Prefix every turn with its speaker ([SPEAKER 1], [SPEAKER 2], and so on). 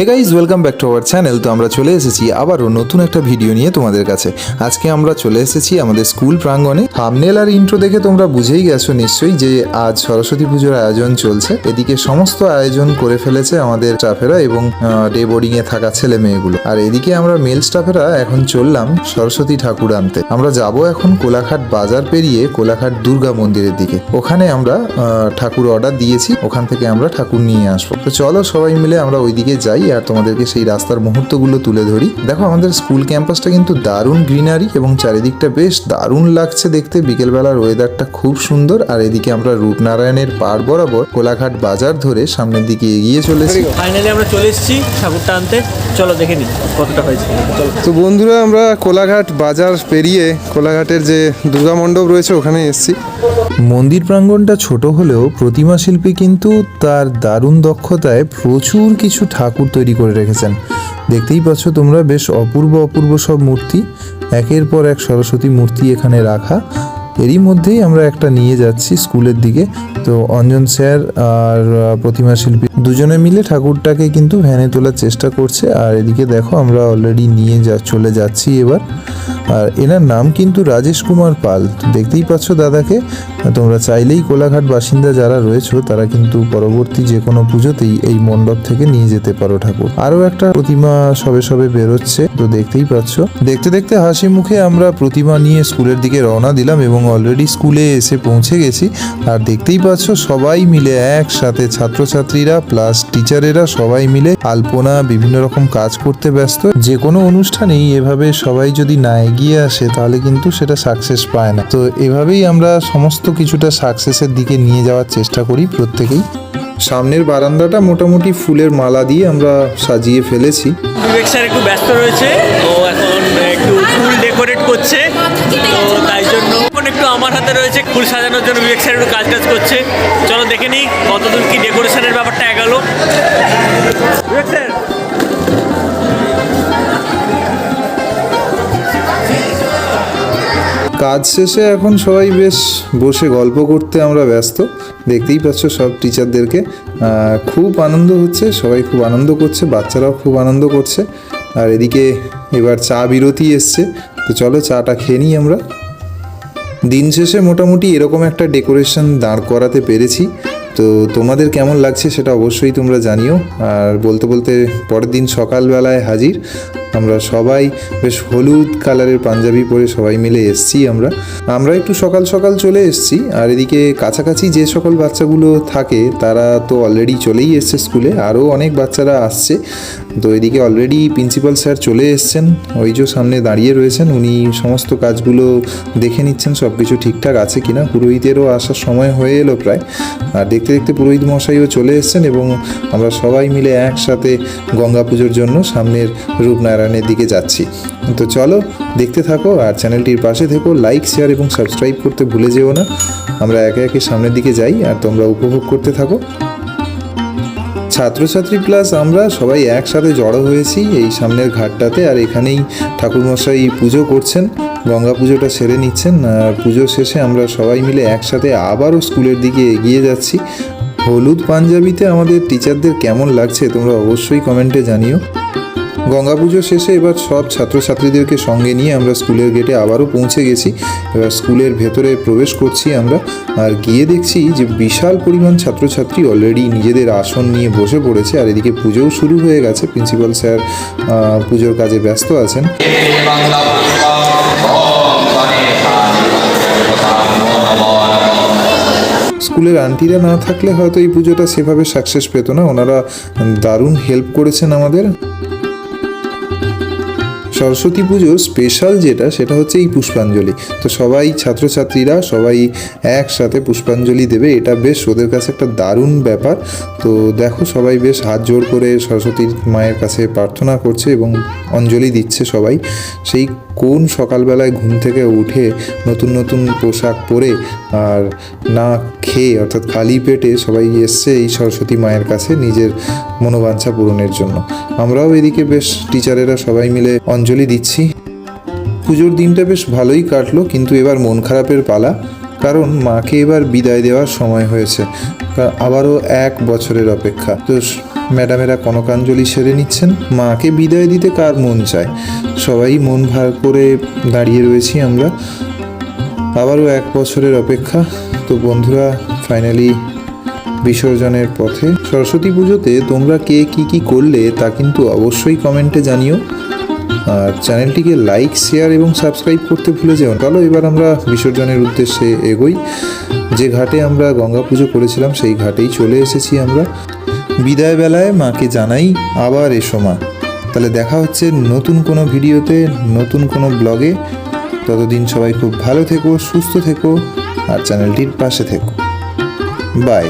[SPEAKER 1] Hey guys welcome back to our channel তো আমরা চলে এসেছি আবারও নতুন একটা ভিডিও নিয়ে তোমাদের কাছে। আজকে আমরা চলে এসেছি আমাদের স্কুল প্রাঙ্গণে। থামনেল আর ইন্ট্রো দেখে তোমরা বুঝেই গেছো নিশ্চয়ই যে আজ সরস্বতী পুজোর আয়োজন চলছে। এদিকে সমস্ত আয়োজন করে ফেলেছে আমাদের স্টাফেরা এবং ডে বোর্ডিং এ থাকা ছেলে মেয়েগুলো। আর এদিকে আমরা মেল স্টাফেরা এখন চললাম সরস্বতী ঠাকুর আনতে। আমরা যাব এখন কোলাঘাট বাজার পেরিয়ে কোলাঘাট দুর্গা মন্দিরের দিকে। ওখানে আমরা ঠাকুর অর্ডার দিয়েছি। ওখান থেকে আমরা ঠাকুর নিয়ে আসব। তো চলো সবাই মিলে আমরা ওইদিকে যাই আর তোমাদেরকে সেই রাস্তার মুহূর্তগুলো তুলে ধরি। দেখো আমাদের স্কুল ক্যাম্পাসটা কিন্তু দারুণ গ্রিনারি এবং চারিদিকটা বেশ দারুণ লাগছে দেখতে। বিকেলবেলার ওয়েদারটা খুব সুন্দর আর এদিকে আমরা রূপনারায়ণের পাড় বরাবর কোলাঘাট বাজার ধরে সামনের দিকে এগিয়ে চলেছি।
[SPEAKER 2] ফাইনালি আমরা চলে এসেছি ঠাকুরটা আনতে। চলো দেখে নিই কতটা হয়েছে।
[SPEAKER 3] তো বন্ধুরা আমরা কোলাঘাট বাজার পেরিয়ে কোলাঘাটের যে দুর্গা মণ্ডপ রয়েছে ওখানে এসেছি।
[SPEAKER 1] মন্দির প্রাঙ্গণটা ছোট হলেও প্রতিমা শিল্পী কিন্তু তার দারুণ দক্ষতায় প্রচুর কিছু ঠাকুর তৈরি করে রেখেছেন। দেখতেই পাচ্ছ তোমরা বেশ অপূর্ব অপূর্ব সব মূর্তি। একের পর এক সরস্বতী মূর্তি এখানে রাখা। এরই মধ্যেই আমরা একটা নিয়ে যাচ্ছি স্কুলের দিকে। তো অঞ্জন স্যার আর প্রতিমা শিল্পী দুজনে মিলে ঠাকুরটাকে কিন্তু ভ্যানে তোলার চেষ্টা করছে। আর এদিকে দেখো আমরা অলরেডি নিয়ে যা, চলে যাচ্ছি এবার। আর এনার নাম কিন্তু রাজেশ কুমার পাল। দেখতেই পাচ্ছ দাদাকে। তোমরা চাইলেই কোলাঘাট বাসিন্দা যারা রয়েছে, তারা কিন্তু পরবর্তী যে কোনো পুজোতেই এই মণ্ডপ থেকে নিয়ে যেতে পারো ঠাকুর। আরও একটা প্রতিমা সবে সবে বেরোচ্ছে, তো দেখতেই পাচ্ছ। দেখতে দেখতে হাসি মুখে আমরা প্রতিমা নিয়ে স্কুলের দিকে রওনা দিলাম এবং অলরেডি স্কুলে এসে পৌঁছে গেছি। আর দেখতেই পাচ্ছ, সবাই মিলে একসাথে ছাত্রছাত্রীরা প্লাস টিচারেরা সবাই মিলে আলপনা, বিভিন্ন রকম কাজ করতে ব্যস্ত। যে কোনো অনুষ্ঠানেই এভাবে সবাই যদি না এগিয়ে আসে, তাহলে কিন্তু সেটা সাকসেস পায় না। তো এভাবেই আমরা সমস্ত কিছুটা সাকসেসের দিকে নিয়ে যাওয়ার চেষ্টা করি প্রত্যেকেই। সামনের বারান্দাটা মোটামুটি ফুলের মালা দিয়ে আমরা সাজিয়ে ফেলেছি।
[SPEAKER 2] বিবেক স্যার একটু ব্যস্ত রয়েছে, ও এখন একটু ফুল ডেকোরেট করছে, তো তাই জন্য একটু আমার হাতে রয়েছে ফুল সাজানোর জন্য বিবেক স্যার একটু কাজ টাজ করছে। চলো দেখে নিই কতদূর কি ডেকোরেশনের ব্যাপারটা এগালো। বিবেক স্যার
[SPEAKER 1] কাজ শেষে এখন সবাই বেশ বসে গল্প করতে আমরা ব্যস্ত। দেখতেই পাচ্ছ সব টিচারদেরকে খুব আনন্দ হচ্ছে, সবাই খুব আনন্দ করছে, বাচ্চারাও খুব আনন্দ করছে। আর এদিকে এবার চা বিরতি এসছে, তো চলো চাটা খেয়ে নিই আমরা। দিন শেষে মোটামুটি এরকম একটা ডেকোরেশন দাঁড় করাতে পেরেছি। তো তোমাদের কেমন লাগছে সেটা অবশ্যই তোমরা জানিও। আর বলতে বলতে পরের দিন সকালবেলায় হাজির, আমরা সবাই বেশ হলুদ কালারের পাঞ্জাবি পরে সবাই মিলে এসছি আমরা। আমরা একটু সকাল সকাল চলে এসছি, আর এদিকে কাছাকাছি যে সকল বাচ্চাগুলো থাকে, তারা তো অলরেডি চলেই এসছে স্কুলে আরও অনেক বাচ্চারা আসছে। তো এদিকে অলরেডি প্রিন্সিপাল স্যার চলে এসছেন, ওই যে সামনে দাঁড়িয়ে রয়েছেন, উনি সমস্ত কাজগুলো দেখে নিচ্ছেন সব কিছু ঠিকঠাক আছে কিনা। পুরোহিতেরও আসার সময় হয়ে এলো প্রায়। আর দেখতে দেখতে পুরোহিত মশাইও চলে এসছেন এবং আমরা সবাই মিলে একসাথে গঙ্গা পুজোর জন্য সামনের রূপনারায়ণের দিকে যাচ্ছি। তো চলো, দেখতে থাকো আর চ্যানেলটির পাশে থেকো, লাইক, শেয়ার এবং সাবস্ক্রাইব করতে ভুলে যেও না। আমরা একে একে সামনের দিকে যাই আর তোমরা উপভোগ করতে থাকো। ছাত্রছাত্রী প্লাস আমরা সবাই একসাথে জড়ো হয়েছি এই সামনের ঘাটটাতে আর এখানেই ঠাকুরমশাই পুজো করছেন। গঙ্গা পুজোটা সেরে নিচ্ছেন আর পুজো শেষে আমরা সবাই মিলে একসাথে আবারও স্কুলের দিকে এগিয়ে যাচ্ছি। হলুদ পাঞ্জাবিতে আমাদের টিচারদের কেমন লাগছে তোমরা অবশ্যই কমেন্টে জানিও। গঙ্গা পুজো শেষে এবার সব ছাত্রছাত্রীদেরকে সঙ্গে নিয়ে আমরা স্কুলের গেটে আবারও পৌঁছে গেছি। এবার স্কুলের ভেতরে প্রবেশ করছি আমরা আর গিয়ে দেখছি যে বিশাল পরিমাণ ছাত্রছাত্রী অলরেডি নিজেদের আসন নিয়ে বসে পড়েছে আর এদিকে পুজোও শুরু হয়ে গেছে। প্রিন্সিপাল স্যার পুজোর কাজে ব্যস্ত আছেন। স্কুলের আন্টিরা না থাকলে হয়তো এই পুজোটা সেভাবে সাকসেস পেত না। ওনারা দারুণ হেল্প করেছেন আমাদের। সরস্বতী পুজোর স্পেশাল যেটা, সেটা হচ্ছে এই পুষ্পাঞ্জলি। তো সবাই ছাত্রছাত্রীরা সবাই একসাথে পুষ্পাঞ্জলি দেবে। এটা বেশ ওদের কাছে একটা দারুণ ব্যাপার। তো দেখো সবাই বেশ হাত জোর করে সরস্বতীর মায়ের কাছে প্রার্থনা করছে এবং অঞ্জলি দিচ্ছে সবাই। সেই কোন সকালবেলায় ঘুম থেকে উঠে নতুন নতুন পোশাক পরে আর না খেয়ে, অর্থাৎ খালি পেটে সবাই এসছে এই সরস্বতী মায়ের কাছে নিজের মনোবাঞ্ছা পূরণের জন্য। আমরাও এদিকে বেশ টিচারেরা সবাই মিলে অঞ্জলি দিচ্ছি। পুজোর দিনটা বেশ ভালোই কাটলো, কিন্তু এবার মন খারাপের পালা, কারণ মাকে এবার বিদায় দেওয়ার সময় হয়েছে। আবারও এক বছরের অপেক্ষা। তো ম্যাডামেরা কনকাঞ্জলি সেরে নিচ্ছেন। মাকে বিদায় দিতে কার মন চায়? সবাই মন ভার করে দাঁড়িয়ে রয়েছি আমরা। আবারও এক বছরের অপেক্ষা। তো বন্ধুরা ফাইনালি বিসর্জনের পথে। সরস্বতী পুজোতে তোমরা কে কি কি করলে তা কিন্তু অবশ্যই কমেন্টে জানিও। আর চ্যানেলটিকে লাইক শেয়ার এবং সাবস্ক্রাইব করতে ভুলে যেও। চলো এবার আমরা বিসর্জনের উদ্দেশ্যে এগোই। যে ঘাটে আমরা গঙ্গা পুজো করেছিলাম, সেই ঘাটেই চলে এসেছি আমরা। বিদায় বেলায় মাকে জানাই, আবার এসো মা। তাহলে দেখা হচ্ছে নতুন কোনো ভিডিওতে, নতুন কোনো ব্লগে। ততদিন সবাই খুব ভালো থেকো, সুস্থ থেকো, আর চ্যানেলটির পাশে থেকো। বাই